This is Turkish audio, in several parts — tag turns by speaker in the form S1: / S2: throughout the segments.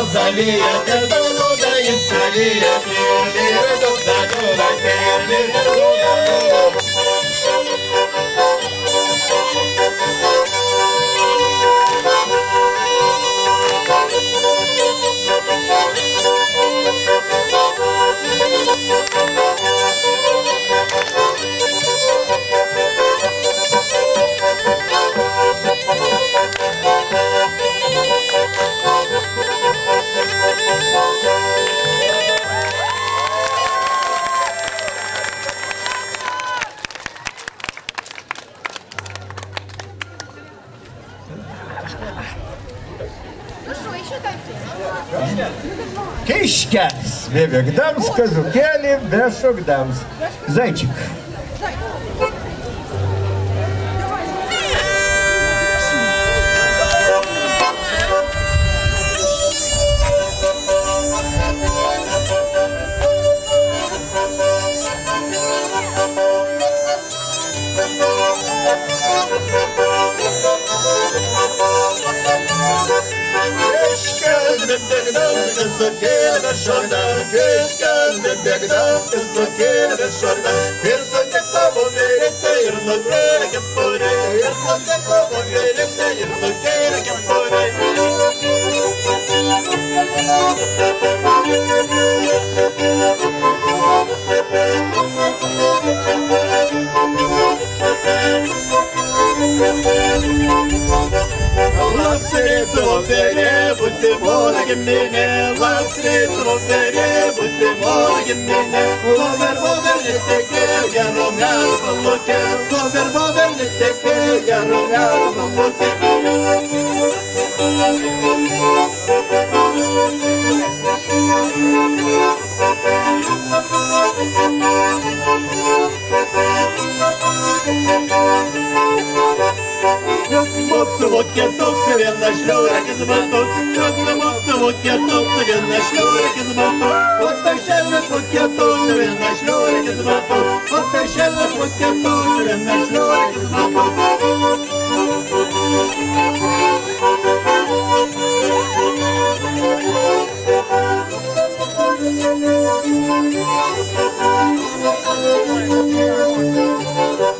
S1: Rosalia, cantando Insta, Insta, Insta, Insta, Insta, Insta, Kiškes, bėbėgdams, kazukėlį, bešokdams. Zaičik. Zaičik. Love streets of the with the morning gemine Love streets of the with the morning gemine Over over lite ya rongar Vokia toks viena šliaurakis batus,
S2: Rasdamos vokia toks viena šliaurakis batus, O ta šelvis vokia toks viena šliaurakis batus, O ta šelvis vokia toks viena šliaurakis batus. Thank you.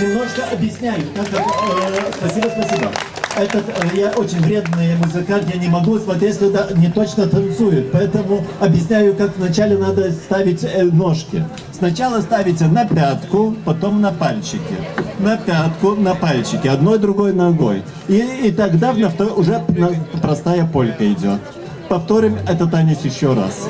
S3: Немножко
S1: объясняю. Э, спасибо, спасибо. Этот, э, я очень вредный музыкант, я не могу смотреть, когда не точно танцуют. Поэтому объясняю, как вначале надо ставить э, ножки. Сначала ставите на пятку, потом на пальчики. На пятку, на пальчики, одной другой ногой. И, и тогда на втор- уже на- простая полька идет. Повторим этот танец еще раз.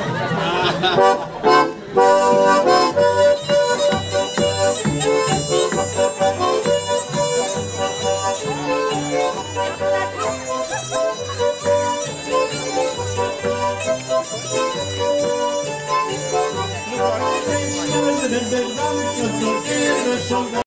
S1: verdad, nuestros solteros son